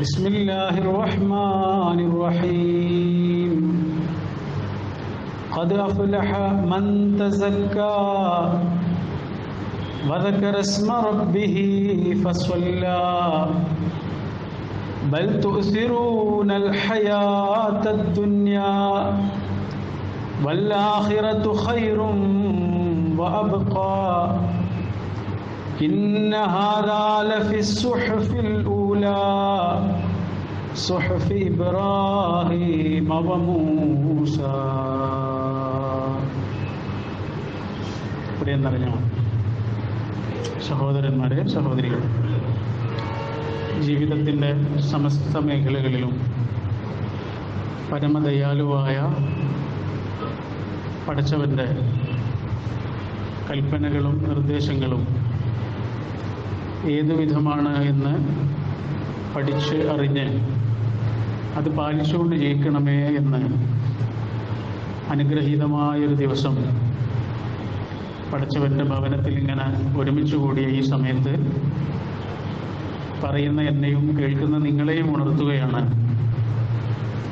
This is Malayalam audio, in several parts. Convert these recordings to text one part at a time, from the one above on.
بسم الله الرحمن الرحيم. قد أفلح من تزكى وذكر اسم ربه فصلى. بل تؤثرون الحياة الدنيا والآخرة خير وأبقى. إن هذا لفي الصحف الأولى صحف إبراهيم وموسى പ്രിയം നിറഞ്ഞ സഹോദരന്മാരെ സഹോദരികൾ ജീവിതത്തിൻ്റെ സമസ്ത മേഖലകളിലും പരമദയാലുവായ പഠിച്ചവൻ്റെ കൽപ്പനകളും നിർദ്ദേശങ്ങളും ഏതു വിധമാണ് എന്ന് പഠിച്ച് അറിഞ്ഞ് അത് പാലിച്ചുകൊണ്ട് ജയിക്കണമേ എന്ന് അനുഗ്രഹീതമായൊരു ദിവസം പഠിച്ചവന്റെ ഭവനത്തിൽ ഇങ്ങനെ ഒരുമിച്ച് കൂടിയ ഈ സമയത്ത് പറയുന്ന എന്നെയും കേൾക്കുന്ന നിങ്ങളെയും ഉണർത്തുകയാണ്.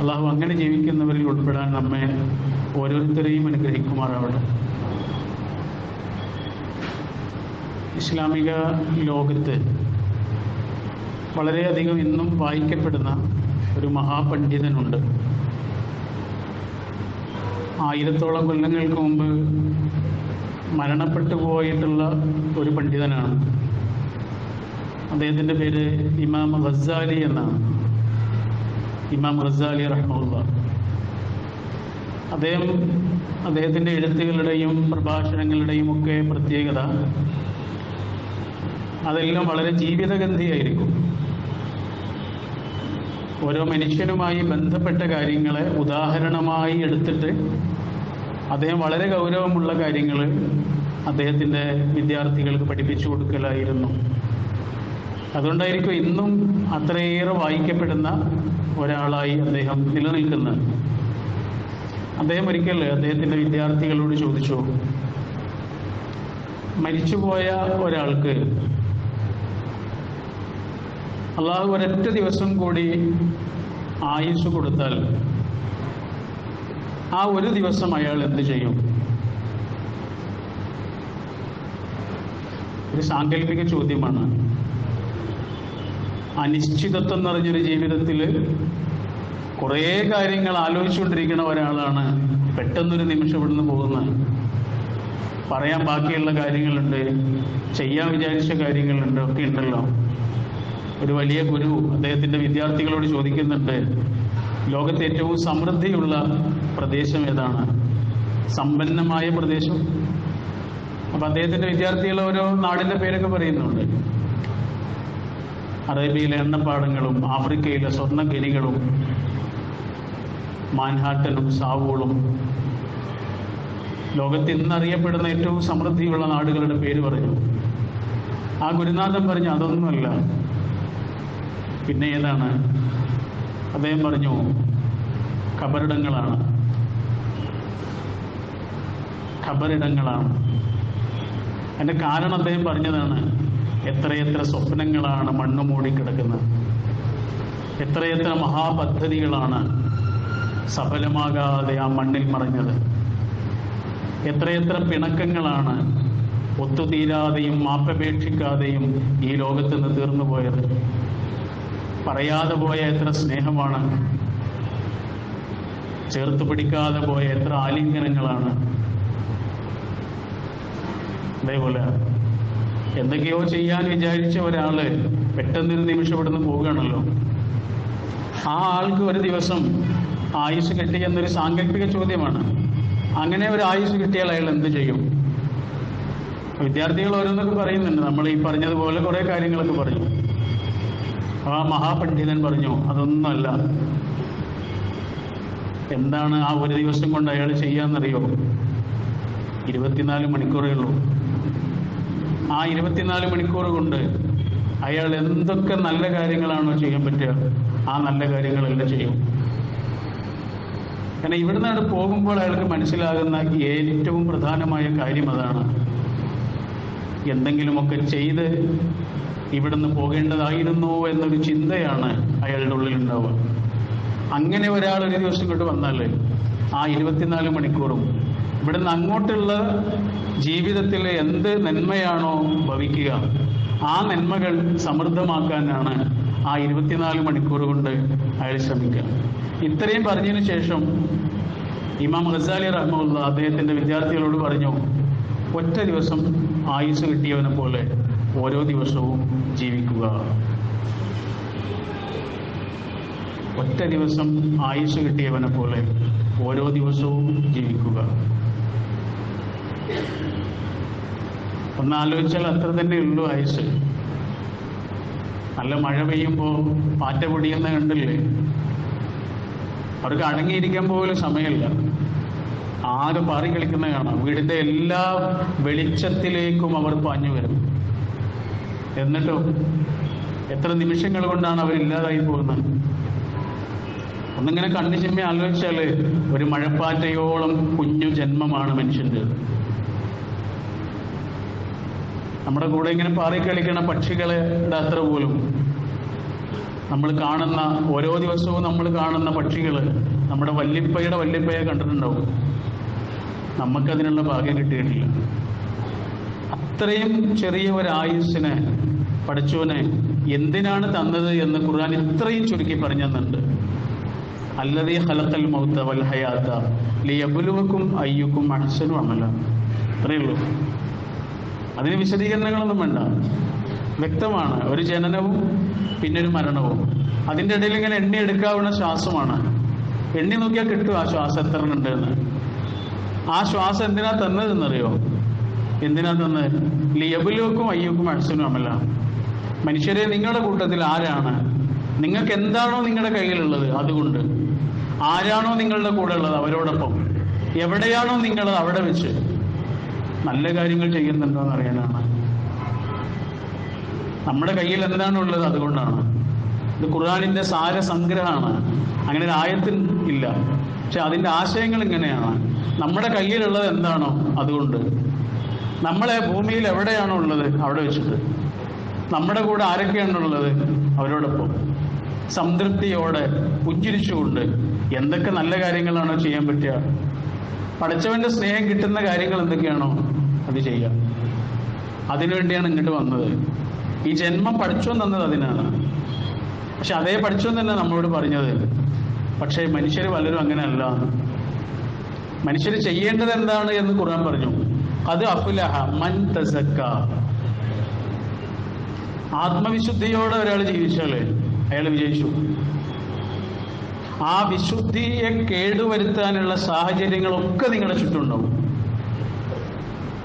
അള്ളാഹു അങ്ങനെ ജീവിക്കുന്നവരിൽ ഉൾപ്പെടാൻ നമ്മെ ഓരോരുത്തരെയും അനുഗ്രഹിക്കുമാറാവട്ടെ. ഇസ്ലാമിക ലോകത്ത് വളരെയധികം ഇന്നും വായിക്കപ്പെടുന്ന ഒരു മഹാപണ്ഡിതനുണ്ട്. ആയിരത്തോളം കൊല്ലങ്ങൾക്ക് മുമ്പ് മരണപ്പെട്ടു പോയിട്ടുള്ള ഒരു പണ്ഡിതനാണ്. അദ്ദേഹത്തിന്റെ പേര് ഇമാം ഖസാലി എന്നാണ്. ഇമാം ഖസാലി റഹ്മുള്ള അദ്ദേഹം അദ്ദേഹത്തിന്റെ എഴുത്തുകളുടെയും പ്രഭാഷണങ്ങളുടെയും ഒക്കെ പ്രത്യേകത അതെല്ലാം വളരെ ജീവിതഗന്ധിയായിരിക്കും. ഓരോ മനുഷ്യനുമായി ബന്ധപ്പെട്ട കാര്യങ്ങളെ ഉദാഹരണമായി എടുത്തിട്ട് അദ്ദേഹം വളരെ ഗൗരവമുള്ള കാര്യങ്ങൾ അദ്ദേഹത്തിന്റെ വിദ്യാർത്ഥികൾക്ക് പഠിപ്പിച്ചു കൊടുക്കലായിരുന്നു. അതുകൊണ്ടായിരിക്കും ഇന്നും അത്രയേറെ വായിക്കപ്പെടുന്ന ഒരാളായി അദ്ദേഹം നിലനിൽക്കുന്നത്. അദ്ദേഹം ഒരിക്കൽ അദ്ദേഹത്തിന്റെ വിദ്യാർത്ഥികളോട് ചോദിച്ചു മരിച്ചുപോയ ഒരാൾക്ക് അള്ളാഹു ഒരൊറ്റ ദിവസം കൂടി ആയുസ് കൊടുത്താൽ ആ ഒരു ദിവസം അയാൾ എന്ത് ചെയ്യും? ഒരു സാങ്കല്പിക ചോദ്യമാണ്. അനിശ്ചിതത്വം നിറഞ്ഞൊരു ജീവിതത്തിൽ കുറേ കാര്യങ്ങൾ ആലോചിച്ചുകൊണ്ടിരിക്കുന്ന ഒരാളാണ് പെട്ടെന്നൊരു നിമിഷം ഇവിടുന്ന് പോകുന്നത്. പറയാൻ ബാക്കിയുള്ള കാര്യങ്ങളുണ്ട് ചെയ്യാൻ വിചാരിച്ച കാര്യങ്ങളുണ്ട് ഒക്കെ ഉണ്ടല്ലോ. ഒരു വലിയ ഗുരു അദ്ദേഹത്തിന്റെ വിദ്യാർത്ഥികളോട് ചോദിക്കുന്നുണ്ട് ലോകത്തെ ഏറ്റവും സമൃദ്ധിയുള്ള പ്രദേശം ഏതാണ്? സമ്പന്നമായ പ്രദേശം. അപ്പം അദ്ദേഹത്തിന്റെ വിദ്യാർത്ഥികൾ ഓരോ നാടിന്റെ പേരൊക്കെ പറയുന്നുണ്ട്. അറേബ്യയിലെ എണ്ണപ്പാടങ്ങളും ആഫ്രിക്കയിലെ സ്വർണഖനികളും മാൻഹാട്ടനും സാവോളും. ലോകത്ത് ഇന്നറിയപ്പെടുന്ന ഏറ്റവും സമൃദ്ധിയുള്ള നാടുകളുടെ പേര് പറഞ്ഞു ആ ഗുരുനാഥൻ പറഞ്ഞു അതൊന്നുമല്ല. പിന്നെ ഏതാണ്? അദ്ദേഹം പറഞ്ഞു ഖബറിടങ്ങളാണ്. ഖബറിടങ്ങളാണ്. അതിന്റെ കാരണം അദ്ദേഹം പറഞ്ഞതാണ് എത്രയെത്ര സ്വപ്നങ്ങളാണ് മണ്ണ് മൂടിക്കിടക്കുന്നത്. എത്രയെത്ര മഹാപദ്ധതികളാണ് സഫലമാകാതെ ആ മണ്ണിൽ മറഞ്ഞത്. എത്രയെത്ര പിണക്കങ്ങളാണ് ഒത്തുതീരാതെയും മാപ്പപേക്ഷിക്കാതെയും ഈ ലോകത്ത് നിന്ന് തീർന്നു പോയത് പറയാതെ പോയ എത്ര സ്നേഹമാണ്. ചേർത്ത് പിടിക്കാതെ പോയ എത്ര ആലിംഗനങ്ങളാണ്. അതേപോലെ എന്തൊക്കെയോ ചെയ്യാൻ വിചാരിച്ച ഒരാൾ പെട്ടെന്നൊരു നിമിഷം ഇവിടുന്ന് പോവുകയാണല്ലോ. ആ ആൾക്ക് ഒരു ദിവസം ആയുസ് കിട്ടി എന്നൊരു സാങ്കല്പിക ചോദ്യമാണ്. അങ്ങനെ ഒരു ആയുസ് കിട്ടിയാൽ അയാൾ എന്ത് ചെയ്യും? വിദ്യാർത്ഥികൾ ഓരോന്നൊക്കെ പറയുന്നുണ്ട്. നമ്മൾ ഈ പറഞ്ഞതുപോലെ കുറേ കാര്യങ്ങളൊക്കെ പറഞ്ഞു. ആ മഹാപണ്ഡിതൻ പറഞ്ഞു അതൊന്നുമല്ല. എന്താണ് ആ ഒരു ദിവസം കൊണ്ട് അയാൾ ചെയ്യാന്നറിയോ? ഇരുപത്തിനാല് മണിക്കൂറേ ഉള്ളൂ. ആ ഇരുപത്തിനാല് മണിക്കൂർ കൊണ്ട് അയാൾ എന്തൊക്കെ നല്ല കാര്യങ്ങളാണോ ചെയ്യാൻ പറ്റുക ആ നല്ല കാര്യങ്ങളെല്ലാം ചെയ്യും. കാരണം ഇവിടുന്ന് അവിടെ പോകുമ്പോൾ അയാൾക്ക് മനസ്സിലാകുന്ന ഏറ്റവും പ്രധാനമായ കാര്യം അതാണ്. എന്തെങ്കിലുമൊക്കെ ചെയ്ത് ഇവിടുന്ന് പോകേണ്ടതായിരുന്നു എന്നൊരു ചിന്തയാണ് അയാളുടെ ഉള്ളിൽ ഉണ്ടാവുക. അങ്ങനെ ഒരാൾ ഒരു ദിവസം ഇങ്ങോട്ട് വന്നാൽ ആ ഇരുപത്തിനാല് മണിക്കൂറും ഇവിടുന്ന് അങ്ങോട്ടുള്ള ജീവിതത്തിൽ എന്ത് നന്മയാണോ ഭവിക്കുക ആ നന്മകൾ സമൃദ്ധമാക്കാനാണ് ആ ഇരുപത്തിനാല് മണിക്കൂർ കൊണ്ട് അയാൾ ശ്രമിക്കുക. ഇത്രയും പറഞ്ഞതിന് ശേഷം ഇമാം ഗസാലി റഹ്മുള്ള അദ്ദേഹത്തിന്റെ വിദ്യാർത്ഥികളോട് പറഞ്ഞു ഒറ്റ ദിവസം ആയുസ് കിട്ടിയവനെ പോലെ ഓരോ ദിവസവും ജീവിക്കുക. ഒറ്റ ദിവസം ആയുസ് കിട്ടിയവനെ പോലെ ഓരോ ദിവസവും ജീവിക്കുക. ഒന്നാലോചിച്ചാൽ അത്ര തന്നെ ഉള്ളൂ ആയുസ്. നല്ല മഴ പെയ്യുമ്പോൾ പാറ്റ പൊടിയെന്ന് കണ്ടില്ലേ? അവർക്ക് അടങ്ങിയിരിക്കാൻ പോലും സമയമില്ല. ആകെ പാറി കളിക്കുന്ന കാണാം. വീടിന്റെ എല്ലാ വെളിച്ചത്തിലേക്കും അവർ പാഞ്ഞു വരും എന്നിട്ടോ? എത്ര നിമിഷങ്ങൾ കൊണ്ടാണ് അവർ ഇല്ലാതായി പോകുന്നത്? ഒന്നിങ്ങനെ കണ്ണു ചെമ്മി ആലോചിച്ചാൽ ഒരു മഴപ്പാറ്റയോളം കുഞ്ഞു ജന്മമാണ് മനുഷ്യന്റെ നമ്മുടെ കൂടെ ഇങ്ങനെ പാറി കളിക്കുന്ന പക്ഷികളുടെ അത്ര പോലും. നമ്മൾ കാണുന്ന ഓരോ ദിവസവും നമ്മൾ കാണുന്ന പക്ഷികൾ നമ്മുടെ വല്യപ്പയുടെ വല്യപ്പയെ കണ്ടിട്ടുണ്ടാവും. നമുക്കതിനുള്ള ഭാഗ്യം കിട്ടിയിട്ടില്ല. അത്രയും ചെറിയ ഒരു ആയുസ്സിനെ പഠിച്ചവനെ എന്തിനാണ് തന്നത് എന്ന് ഖുർആൻ ഇത്രയും ചുരുക്കി പറഞ്ഞു തന്നിട്ടുണ്ട് ഹലക്കൽ മൗത്ത വൽ ഹയാത്ത ലിയബുലുവക്കും അയ്യുക്കും അഹ്സനു അമല. അത്രയേ ഉള്ളൂ. അതിന് വിശദീകരണങ്ങളൊന്നും വേണ്ട. വ്യക്തമാണ്. ഒരു ജനനവും പിന്നൊരു മരണവും. അതിന്റെ ഇടയിൽ ഇങ്ങനെ എണ്ണി എടുക്കാവുന്ന ശ്വാസമാണ്. എണ്ണി നോക്കിയാൽ കിട്ടും ആ ശ്വാസം എത്ര ഉണ്ട് എന്ന് ആ ശ്വാസം എന്തിനാ തന്നതെന്നറിയോ? എന്തിനാ തന്നത് ലിയബിലോക്കും അയ്യക്കും അഴ്സനും അമല മനുഷ്യരെ നിങ്ങളുടെ കൂട്ടത്തിൽ ആരാണ്? നിങ്ങൾക്ക് എന്താണോ നിങ്ങളുടെ കയ്യിലുള്ളത് അതുകൊണ്ട്. ആരാണോ നിങ്ങളുടെ കൂടെ ഉള്ളത് അവരോടൊപ്പം. എവിടെയാണോ നിങ്ങൾ അവിടെ വെച്ച്? നല്ല കാര്യങ്ങൾ ചെയ്യുന്നുണ്ടോ എന്ന് അറിയാനാണ്. നമ്മുടെ കയ്യിൽ എന്താണോ ഉള്ളത് അതുകൊണ്ടാണ്. ഇത് ഖുർആാനിന്റെ സാരസംഗ്രഹമാണ്. അങ്ങനെ ഒരു ആയത്തിൽ ഇല്ല. പക്ഷെ അതിന്റെ ആശയങ്ങൾ ഇങ്ങനെയാണ്. നമ്മുടെ കയ്യിലുള്ളത് എന്താണോ അതുകൊണ്ട്. നമ്മളെ ഭൂമിയിൽ എവിടെയാണോ ഉള്ളത്? അവിടെ വെച്ചിട്ട്. നമ്മുടെ കൂടെ ആരൊക്കെയാണുള്ളത് അവരോടൊപ്പം. സംതൃപ്തിയോടെ പുഞ്ചിരിച്ചുകൊണ്ട് എന്തൊക്കെ നല്ല കാര്യങ്ങളാണോ ചെയ്യാൻ പറ്റുക? പഠിച്ചവന്റെ സ്നേഹം കിട്ടുന്ന കാര്യങ്ങൾ എന്തൊക്കെയാണോ അത് ചെയ്യാം അതിനുവേണ്ടിയാണ് ഇങ്ങോട്ട് വന്നത്. ഈ ജന്മം പഠിച്ചോ തന്നത് അതിനാണ്. പക്ഷെ അതേ പഠിച്ചോ തന്നെ നമ്മളോട് പറഞ്ഞത്. പക്ഷേ മനുഷ്യർ പലരും അങ്ങനെയല്ല. മനുഷ്യർ ചെയ്യേണ്ടത് എന്താണ് എന്ന് ഖുർആൻ പറഞ്ഞു. അത് അഫുലഹ മൻ തസക്ക. ആത്മവിശുദ്ധിയോടെ ഒരാൾ ജീവിച്ചാൽ അയാൾ വിജയിച്ചു. ആ വിശുദ്ധിയെ കേടുവരുത്താനുള്ള സാഹചര്യങ്ങളൊക്കെ നിങ്ങളുടെ ചുറ്റുമുണ്ടാവും.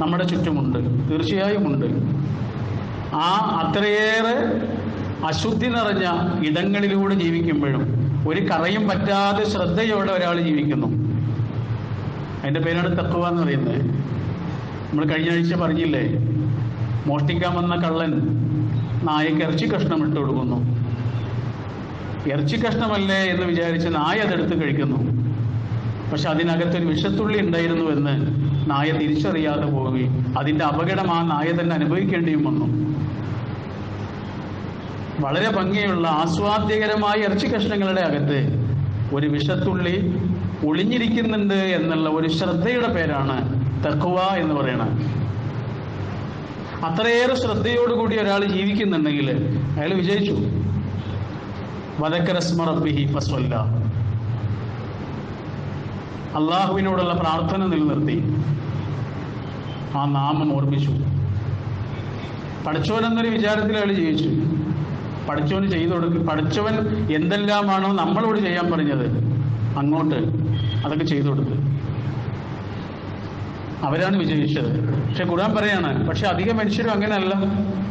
നമ്മുടെ ചുറ്റുമുണ്ട്. തീർച്ചയായും ഉണ്ട്. ആ അത്രയേറെ അശുദ്ധി നിറഞ്ഞ ഇടങ്ങളിലൂടെ ജീവിക്കുമ്പോഴും ഒരു കറയും പറ്റാതെ ശ്രദ്ധയോടെ ഒരാൾ ജീവിക്കുന്നു. അതിന്റെ പേരാണ് തത്വ എന്ന് പറയുന്നത്. നമ്മൾ കഴിഞ്ഞ ആഴ്ച പറഞ്ഞില്ലേ? മോഷ്ടിക്കാൻ വന്ന കള്ളൻ നായക്ക് ഇറച്ചി കഷ്ണം ഇട്ട് കൊടുക്കുന്നു. ഇറച്ചി കഷ്ണമല്ലേ എന്ന് വിചാരിച്ച് നായ അതെടുത്ത് കഴിക്കുന്നു. പക്ഷെ അതിനകത്തൊരു വിഷത്തുള്ളി ഉണ്ടായിരുന്നു എന്ന് നായ തിരിച്ചറിയാതെ പോവുകയും അതിന്റെ അപകടം ആ നായ തന്നെ അനുഭവിക്കേണ്ടിയും വന്നു. വളരെ ഭംഗിയുള്ള ആസ്വാദ്യകരമായ ഇറച്ചി കഷ്ണങ്ങളുടെ അകത്ത് ഒരു വിഷത്തുള്ളി ഒളിഞ്ഞിരിക്കുന്നുണ്ട് എന്നുള്ള ഒരു ശ്രദ്ധയുടെ പേരാണ് തക്കുവ എന്ന് പറയണം. അത്രയേറെ ശ്രദ്ധയോടുകൂടി ഒരാൾ ജീവിക്കുന്നുണ്ടെങ്കിൽ അയാൾ വിജയിച്ചു. വദക്കരസ്മറബിഹി ഫസ്വല്ല. അള്ളാഹുവിനോടുള്ള പ്രാർത്ഥന നിലനിർത്തി. ആ നാമം ഓർമ്മിച്ചു. പഠിച്ചവനെന്നൊരു വിചാരത്തിൽ അയാൾ ജീവിച്ചു. പഠിച്ചവന് ചെയ്തു കൊടുക്കും പഠിച്ചവൻ എന്തെല്ലാമാണോ നമ്മളോട് ചെയ്യാൻ പറഞ്ഞത് അങ്ങോട്ട് അതൊക്കെ ചെയ്തു കൊടുത്തു. അവരാണ് വിജയിച്ചത്. പക്ഷെ ഖുർആൻ പറയാണ് പക്ഷെ അധികം മനുഷ്യരും അങ്ങനെയല്ല.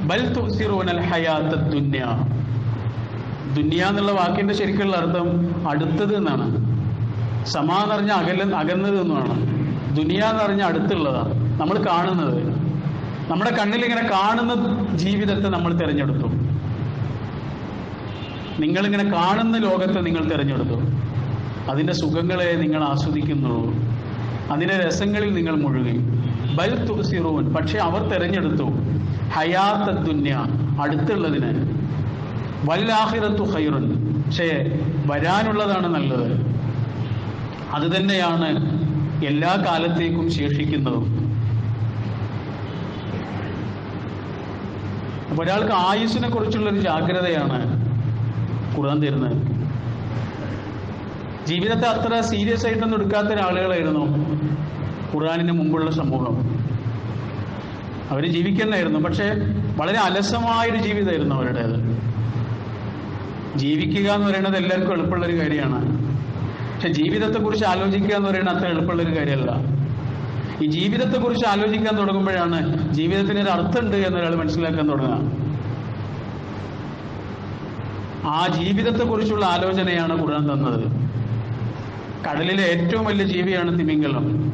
ബൽ തുസിറൂനൽ ഹയാത്ത ദുന്യ. ദുന്യ എന്നുള്ള വാക്കിന്റെ ശരിക്കുള്ള അർത്ഥം അടുത്തത് എന്നാണ്. സമാ എന്ന് അകല അകന്നത് എന്നാണ് ദുനിയ എന്ന് പറഞ്ഞ അടുത്തുള്ളതാണ്. നമ്മൾ കാണുന്നത്. നമ്മുടെ കണ്ണിൽ ഇങ്ങനെ കാണുന്ന ജീവിതത്തെ നമ്മൾ തിരഞ്ഞെടുത്തു. നിങ്ങളിങ്ങനെ കാണുന്ന ലോകത്തെ നിങ്ങൾ തിരഞ്ഞെടുത്തു. അതിന്റെ സുഖങ്ങളെ നിങ്ങൾ ആസ്വദിക്കുന്നുള്ളൂ. അതിന്റെ രസങ്ങളിൽ നിങ്ങൾ മുഴുകി. ബൽ തുസിറൂൻ പക്ഷെ അവർ തെരഞ്ഞെടുത്തു. ഹയാത്ത ദുന്യ അടുത്തുള്ളതിന്. വല്ലാഹിറത്തു ഹൈറുൻ പക്ഷേ വരാനുള്ളതാണ് നല്ലത്. അത് തന്നെയാണ് എല്ലാ കാലത്തേക്കും ശേഷിക്കുന്നതും. ഒരാൾക്ക് ആയുസിനെ കുറിച്ചുള്ളൊരു ജാഗ്രതയാണ് ഖുർആൻ തരുന്നത്. ജീവിതത്തെ അത്ര സീരിയസ് ആയിട്ടൊന്നും എടുക്കാത്ത ഒരാളുകളായിരുന്നു ഖുർആനിന് മുമ്പുള്ള സമൂഹം. അവർ ജീവിക്കുന്നതായിരുന്നു പക്ഷെ വളരെ അലസമായൊരു ജീവിതമായിരുന്നു അവരുടേത്. ജീവിക്കുക എന്ന് പറയുന്നത് എല്ലാവർക്കും എളുപ്പമുള്ള ഒരു കാര്യമാണ്. പക്ഷെ ജീവിതത്തെക്കുറിച്ച് ആലോചിക്കുക എന്ന് പറയുന്നത് അത്ര എളുപ്പമുള്ള ഒരു കാര്യമല്ല. ഈ ജീവിതത്തെക്കുറിച്ച് ആലോചിക്കാൻ തുടങ്ങുമ്പോഴാണ് ജീവിതത്തിന് ഒരു അർത്ഥമുണ്ട് എന്നൊരാൾ മനസ്സിലാക്കാൻ തുടങ്ങുക. ആ ജീവിതത്തെക്കുറിച്ചുള്ള ആലോചനയാണ് ഖുർആൻ തന്നത്. കടലിലെ ഏറ്റവും വലിയ ജീവിയാണ് തിമിംഗലം.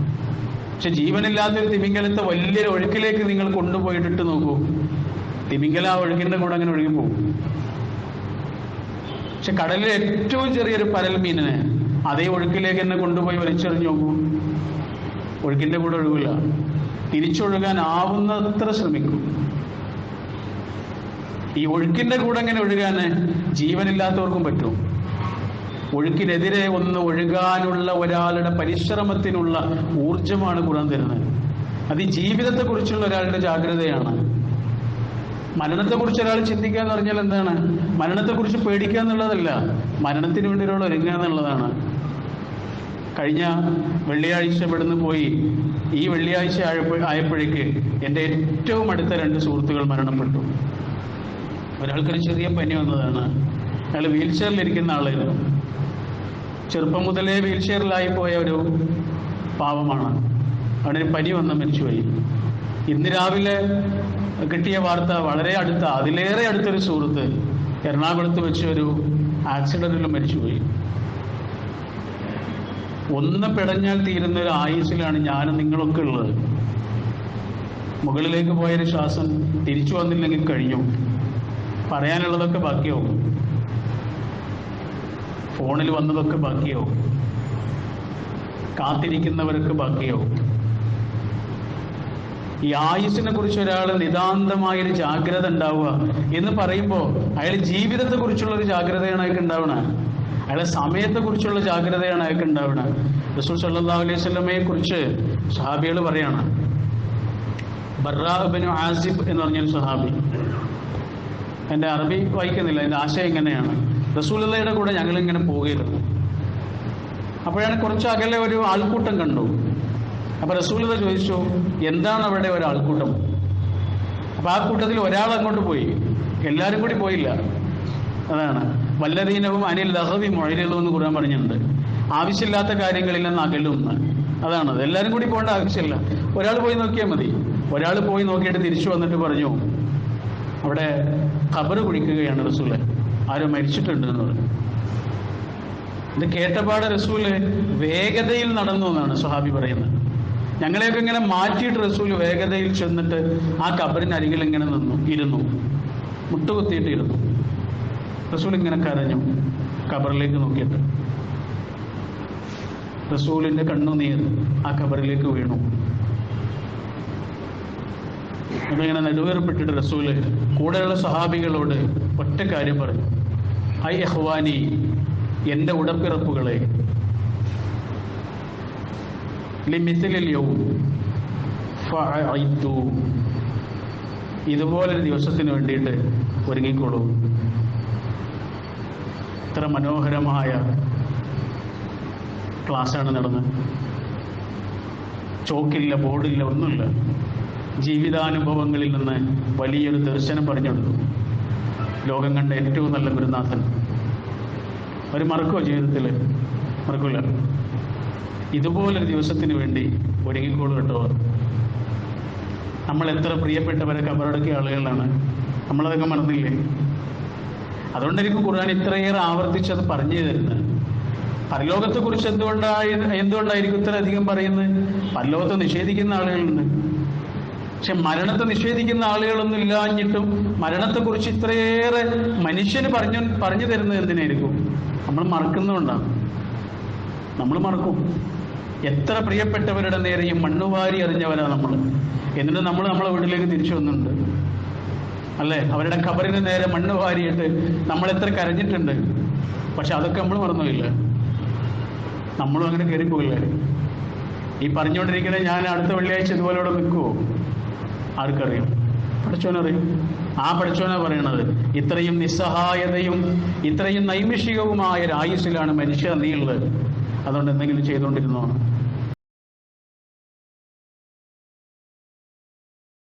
പക്ഷെ ജീവനില്ലാത്തൊരു തിമിംഗലത്തെ വലിയൊരു ഒഴുക്കിലേക്ക് നിങ്ങൾ കൊണ്ടുപോയിട്ടിട്ട് നോക്കൂ. തിമിംഗല ആ ഒഴുക്കിന്റെ കൂടെ അങ്ങനെ ഒഴുകി പോകും. പക്ഷെ കടലിലെ ഏറ്റവും ചെറിയൊരു പരൽ മീനിനെ അതേ ഒഴുക്കിലേക്ക് തന്നെ കൊണ്ടുപോയി വലിച്ചെറിഞ്ഞു നോക്കൂ. ഒഴുക്കിന്റെ കൂടെ ഒഴുകില്ല. തിരിച്ചൊഴുകാൻ ആവുന്നത്ര ശ്രമിക്കും. ഈ ഒഴുക്കിന്റെ കൂടെ അങ്ങനെ ഒഴുകാന് ജീവനില്ലാത്തവർക്കും പറ്റും. ഒഴുക്കിനെതിരെ ഒന്ന് ഒഴുകാനുള്ള ഒരാളുടെ പരിശ്രമത്തിനുള്ള ഊർജമാണ് ഖുർആൻ തരുന്നത്. അത് ജീവിതത്തെക്കുറിച്ചുള്ള ഒരാളുടെ ജാഗ്രതയാണ്. മരണത്തെക്കുറിച്ച് ഒരാൾ ചിന്തിക്കുക എന്ന് പറഞ്ഞാൽ എന്താണ്? മരണത്തെക്കുറിച്ച് പേടിക്കുക എന്നുള്ളതല്ല. മരണത്തിന് വേണ്ടി ഒരാൾ ഒരുങ്ങുക എന്നുള്ളതാണ്. കഴിഞ്ഞ വെള്ളിയാഴ്ച ഇവിടുന്ന് പോയി. ഈ വെള്ളിയാഴ്ച ആയപ്പോ- ആയപ്പോഴേക്ക് എന്റെ ഏറ്റവും അടുത്ത രണ്ട് സുഹൃത്തുക്കൾ മരണപ്പെട്ടു. ഒരാൾക്കൊരു ചെറിയ പനി വന്നതാണ്. അയാൾ വീൽ ചെയറിലിരിക്കുന്ന ആളായിരുന്നു. ചെറുപ്പം മുതലേ വീൽ ചെയറിലായി പോയ ഒരു പാവമാണ്. അവിടെ പനി വന്ന് മരിച്ചുപോയി. ഇന്ന് രാവിലെ കിട്ടിയ വാർത്ത വളരെ അടുത്ത അതിലേറെ അടുത്തൊരു സുഹൃത്ത് എറണാകുളത്ത് വെച്ച് ഒരു ആക്സിഡന്റിൽ മരിച്ചുപോയി. ഒന്ന് പിടഞ്ഞാൽ തീരുന്ന ഒരു ആയുസിലാണ് ഞാനും നിങ്ങളൊക്കെ ഉള്ളത്. മുകളിലേക്ക് പോയൊരു ശ്വാസം തിരിച്ചു വന്നില്ലെങ്കിൽ കഴിഞ്ഞു. പറയാനുള്ളതൊക്കെ ബാക്കിയാവും. ഫോണിൽ വന്നതൊക്കെ ബാക്കിയാവും കാത്തിരിക്കുന്നവർക്ക് ബാക്കിയാവും ഈ ആയുസിനെ കുറിച്ച് ഒരാൾ നിതാന്തമായൊരു ജാഗ്രത ഉണ്ടാവുക എന്ന് പറയുമ്പോൾ അയാൾ ജീവിതത്തെ കുറിച്ചുള്ള ഒരു ജാഗ്രതയാണ് അയാൾക്ക് ഉണ്ടാവുന്നത് അയാളെ സമയത്തെ കുറിച്ചുള്ള ജാഗ്രതയാണ് അയാൾക്ക് ഉണ്ടാവുന്നത് റസൂൽ സല്ലല്ലാഹു അലൈഹി വസല്ലമയെ കുറിച്ച് സഹാബികൾ പറയാണ്. ബറാബിനു ആസിബ് എന്ന് പറഞ്ഞൊരു സഹാബി. എന്റെ അറബി വായിക്കുന്നില്ല എന്റെ ആശയം ഇങ്ങനെയാണ്. റസൂലുള്ളയുടെ കൂടെ ഞങ്ങൾ ഇങ്ങനെ പോകരുത് അപ്പോഴാണ് കുറച്ച് അകലെ ഒരു ആൾക്കൂട്ടം കണ്ടു. അപ്പൊ റസൂലത ചോദിച്ചു എന്താണ് അവിടെ ഒരു ആൾക്കൂട്ടം? അപ്പൊ ആ കൂട്ടത്തിൽ ഒരാൾ അങ്ങോട്ട് പോയി. എല്ലാവരും കൂടി പോയില്ല. അതാണ്. വല്ലതീനവും അനിൽ ലഹവി മൊഴിലുള്ളൂ എന്ന് കുറാൻ പറഞ്ഞിട്ടുണ്ട്. ആവശ്യമില്ലാത്ത കാര്യങ്ങളിൽ നിന്ന് അകലുന്ന് അതാണ്. എല്ലാവരും കൂടി പോകേണ്ട ആവശ്യമില്ല. ഒരാൾ പോയി നോക്കിയാൽ മതി. ഒരാൾ പോയി നോക്കിയിട്ട് തിരിച്ചു വന്നിട്ട് പറഞ്ഞു അവിടെ ഖബർ കുടിക്കുകയാണ് റസൂൽ. ആരോ മരിച്ചിട്ടുണ്ട് എന്ന് പറഞ്ഞു. ഇത് കേട്ടപാട് റസൂൽ വേഗതയിൽ നടന്നു എന്നാണ് സുഹാബി പറയുന്നത്. ഞങ്ങളെയൊക്കെ ഇങ്ങനെ മാറ്റിയിട്ട് റസൂൽ വേഗതയിൽ ചെന്നിട്ട് ആ കബറിന് അരികിൽ ഇങ്ങനെ നിന്നു ഇരുന്നു. മുട്ടുകുത്തിയിട്ട് ഇരുന്നു. റസൂൽ ഇങ്ങനെ കരഞ്ഞു കബറിലേക്ക് നോക്കിയിട്ട്. റസൂലിന്റെ കണ്ണുനീർ ആ കബറിലേക്ക് വീണു. എന്നിങ്ങനെ നെടുവേർപ്പെട്ടിട്ട് റസൂൽ കൂടെയുള്ള സഹാബികളോട് ഒറ്റ കാര്യം പറഞ്ഞു. ഐ എഹ്വാനി എന്റെ ഉടപ്പിറപ്പുകളെ. ലിമിത്തിലിൽ യൗം ഫഅഇദ്ദു. ഇതുപോലൊരു ദിവസത്തിന് വേണ്ടിയിട്ട് ഒരുങ്ങിക്കോളൂ. ഇത്ര മനോഹരമായ ക്ലാസ്സാണ് നടന്നത്. ചോക്കില്ല ബോർഡില്ല ഒന്നുമില്ല. ജീവിതാനുഭവങ്ങളിൽ നിന്ന് വലിയൊരു ദർശനം പറഞ്ഞു ലോകം കണ്ട ഏറ്റവും നല്ല ഗുരുനാഥൻ. അവർ മറക്കുമോ ജീവിതത്തിൽ മറക്കൂല. ഇതുപോലൊരു ദിവസത്തിന് വേണ്ടി ഒരുങ്ങിക്കോളൂ കേട്ടോ. നമ്മൾ എത്ര പ്രിയപ്പെട്ടവരെ കബറടക്കിയ ആളുകളാണ്. നമ്മളതൊക്കെ മറന്നില്ലേ? അതുകൊണ്ടായിരിക്കും ഖുർആൻ ഇത്രയേറെ ആവർത്തിച്ചത് പറഞ്ഞു തരുന്നത്. പരലോകത്തെക്കുറിച്ച് എന്തുകൊണ്ടായി എന്തുകൊണ്ടായിരിക്കും ഇത്ര അധികം പറയുന്നത്? പരലോകത്തെ നിഷേധിക്കുന്ന ആളുകളുണ്ട്. പക്ഷെ മരണത്തെ നിഷേധിക്കുന്ന ആളുകളൊന്നും ഇല്ലാഞ്ഞിട്ടും മരണത്തെക്കുറിച്ച് ഇത്രയേറെ മനുഷ്യന് പറഞ്ഞു പറഞ്ഞു തരുന്നത് എന്തിനായിരിക്കും? നമ്മൾ മറക്കുന്നതുകൊണ്ടാണ്. നമ്മൾ മറക്കും. എത്ര പ്രിയപ്പെട്ടവരുടെ നേരെയും മണ്ണുവാരി അറിഞ്ഞവരാണ് നമ്മൾ. എന്നിട്ട് നമ്മൾ നമ്മളെ വീട്ടിലേക്ക് തിരിച്ചു വന്നിട്ടുണ്ട്. അല്ലേ? അവരുടെ ഖബറിന് നേരെ മണ്ണ് വാരിയിട്ട് നമ്മൾ എത്ര കരഞ്ഞിട്ടുണ്ട്. പക്ഷെ അതൊക്കെ നമ്മൾ മറന്നുമില്ല നമ്മളും അങ്ങനെ കയറിപ്പോയില്ലേ. ഈ പറഞ്ഞുകൊണ്ടിരിക്കുന്ന ഞാൻ അടുത്ത വെള്ളിയാഴ്ച ഇതുപോലെ ഇവിടെ നിൽക്കുമോ ആർക്കറിയാം? പഠിച്ചോനറിയും ആ പഠിച്ചോനാ പറയണത്. ഇത്രയും നിസ്സഹായതയും ഇത്രയും നൈമിഷികവുമായ ഒരു ആയുസ്സിലാണ് മനുഷ്യ നീ ഉള്ളത് അതുകൊണ്ട് എന്തെങ്കിലും ചെയ്തുകൊണ്ടിരുന്നോ?